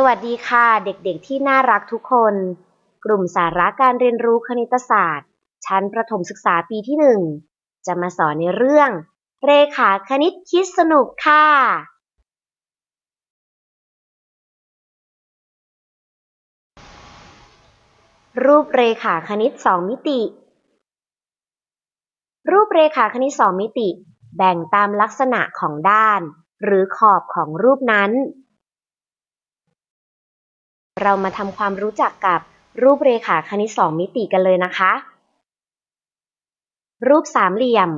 สวัสดีค่ะ เด็กๆที่น่ารักทุกคน กลุ่มสาระการเรียนรู้คณิตศาสตร์ ชั้นประถมศึกษาปีที่หนึ่งจะมาสอนในเรื่อง เรขาคณิตคิดสนุกค่ะ รูปเรขาคณิต2มิติ รูปเรขาคณิต2มิติ แบ่งตามลักษณะของด้าน หรือขอบของรูปนั้น เรามาทำความรู้จักกับรูปเรขาคณิต2มิติกันเลยนะคะ รูปสามเหลี่ยม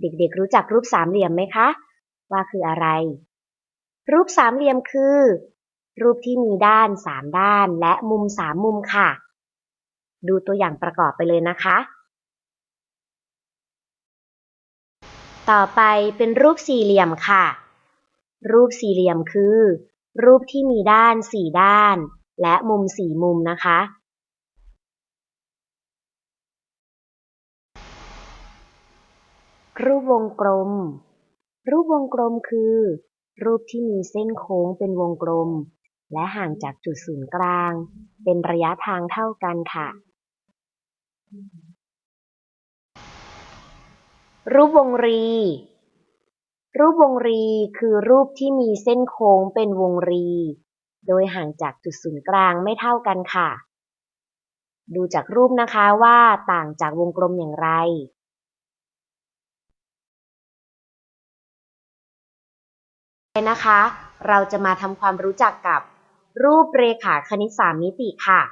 เด็กๆรู้จักรูปสามเหลี่ยมไหมคะ ว่าคืออะไร รูปสามเหลี่ยมคือ รูปที่มีด้าน3ด้านและมุม3มุมค่ะ ดูตัวอย่างประกอบไปเลยนะคะ ต่อไปเป็นรูปสี่เหลี่ยมค่ะ รูปสี่เหลี่ยมคือ รูปที่มีด้านสี่ด้าน และมุมสี่มุมนะคะ รูปวงกลม รูปวงกลมคือ รูปที่มีเส้นโค้งเป็นวงกลม และห่างจากจุดศูนย์กลาง เป็นระยะทางเท่ากันค่ะ รูปวงรี รูปวงรีคือรูปที่มีเส้นโค้งเป็นวงรี โดยห่างจากจุดศูนย์กลางไม่เท่ากันค่ะ ดูจากรูปนะคะว่าต่างจากวงกลมอย่างไรนะคะ เราจะมาทำความรู้จักกับรูปเรขาคณิตสามมิติค่ะ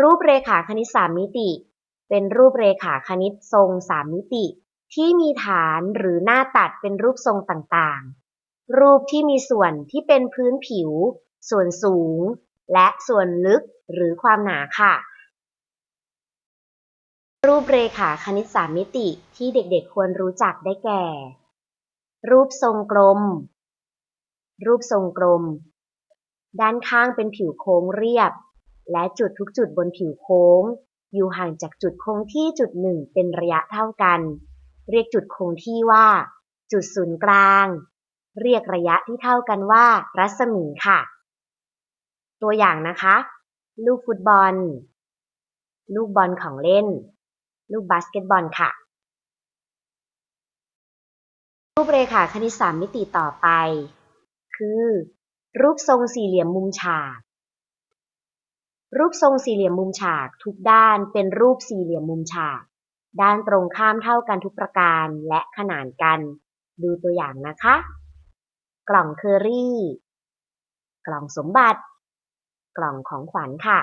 รูปเรขาคณิตสามมิติ เป็นรูปเรขาคณิตทรงสามมิติ ที่มีฐานหรือหน้าตัดเป็นรูปทรงต่างๆ รูปที่มีส่วนที่เป็นพื้นผิว ส่วนสูง และส่วนลึกหรือความหนาค่ะ รูปเรขาคณิตสามมิติที่เด็กๆควรรู้จักได้แก่ รูปทรงกลม รูปทรงกลม ด้านข้างเป็นผิวโค้งเรียบ และจุดทุกจุดบนผิวโค้ง อยู่ห่างจากจุดคงที่จุดหนึ่งเป็นระยะเท่ากัน เรียกจุดคงที่ว่า จุดศูนย์กลาง เรียกระยะที่เท่ากันว่า รัศมีค่ะ ตัวอย่างนะคะ ลูกฟุตบอล ลูกบอลของเล่น ลูกบาสเกตบอลค่ะ รูปเรขาคณิตสามมิติต่อไป คือ รูปทรงสี่เหลี่ยมมุมฉาก รูปทรงสี่เหลี่ยมมุมฉาก ทุกด้านเป็นรูปสี่เหลี่ยมมุมฉาก ด้านตรงข้ามเท่ากันทุกประการและขนานกัน ดูตัวอย่างนะคะ กล่องเคอรี่ กล่องสมบัติ กล่องของขวัญค่ะ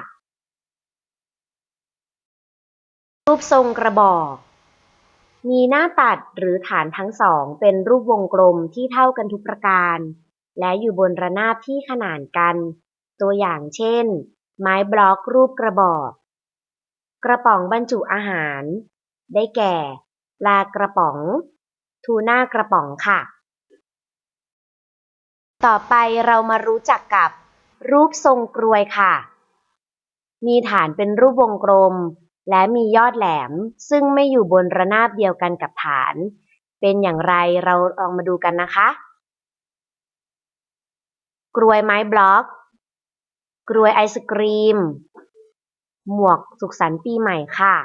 รูปทรงกระบอก มีหน้าตัดหรือฐานทั้งสองเป็นรูปวงกลมที่เท่ากันทุกประการ และอยู่บนระนาบที่ขนานกัน ตัวอย่างเช่น ไม้บล็อกรูปกระบอก กระป๋องบรรจุอาหาร ได้แก่ ปลากระป๋อง ทูน่ากระป๋องค่ะ ต่อไปเรามารู้จักกับรูปทรงกรวยค่ะ มีฐานเป็นรูปวงกลม และมียอดแหลม ซึ่งไม่อยู่บนระนาบเดียวกันกับฐาน เป็นอย่างไรเราลองมาดูกันนะคะ กรวยไม้บล็อก กรวยไอศกรีม หมวกสุขสันต์ปีใหม่ค่ะ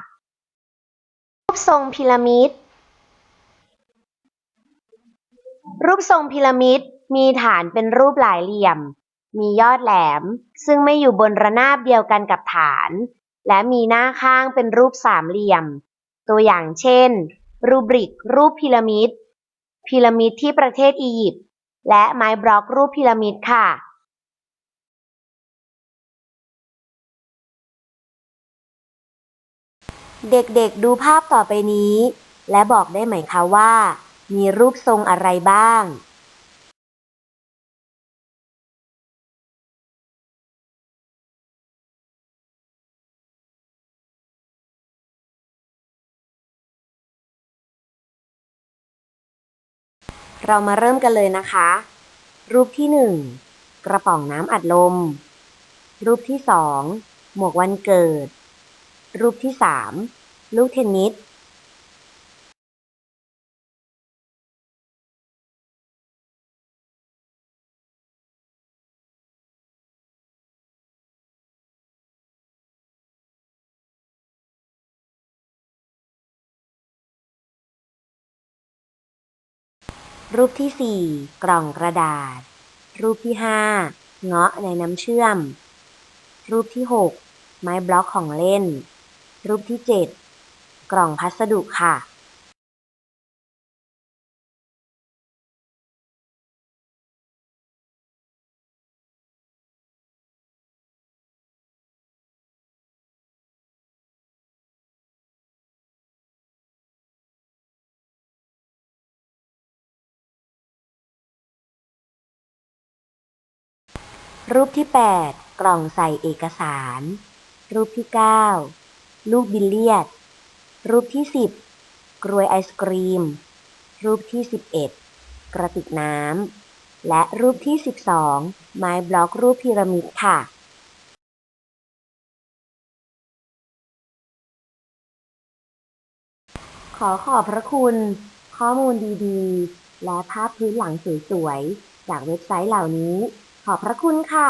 รูปทรงพีระมิด รูปทรงพีระมิด มีฐานเป็นรูปหลายเหลี่ยม มียอดแหลม ซึ่งไม่อยู่บนระนาบเดียวกันกับฐาน และมีหน้าข้างเป็นรูปสามเหลี่ยม ตัวอย่างเช่น รูบริก รูปพีระมิด พีระมิดที่ประเทศอียิปต์ และไม้บล็อกรูปพีระมิดค่ะเด็กๆ ดูภาพต่อไปนี้ และบอกได้ไหมคะว่า มีรูปทรงอะไรบ้าง เรามาเริ่มกันเลยนะคะ รูปที่หนึ่งกระป๋องน้ำอัดลม รูปที่สองหมวกวันเกิด รูปที่สามลูกเทนนิส รูปที่ 4 กล่องกระดาษ รูปที่ 5 เงาะในน้ำเชื่อม รูปที่ 6 ไม้บล็อกของเล่น รูปที่ 7 กล่องพัสดุค่ะ รูปที่ 8 กล่องใส่เอกสาร รูปที่ 9 ลูกบิลเลียด รูปที่ 10 กรวยไอศกรีม รูปที่ 11 กระติกน้ำ และรูปที่ 12 ไม้บล็อกรูปพีระมิดค่ะขอขอบพระคุณ ข้อมูลดีๆ และภาพพื้นหลังสวยๆ จากเว็บไซต์เหล่านี้ ขอบพระคุณค่ะ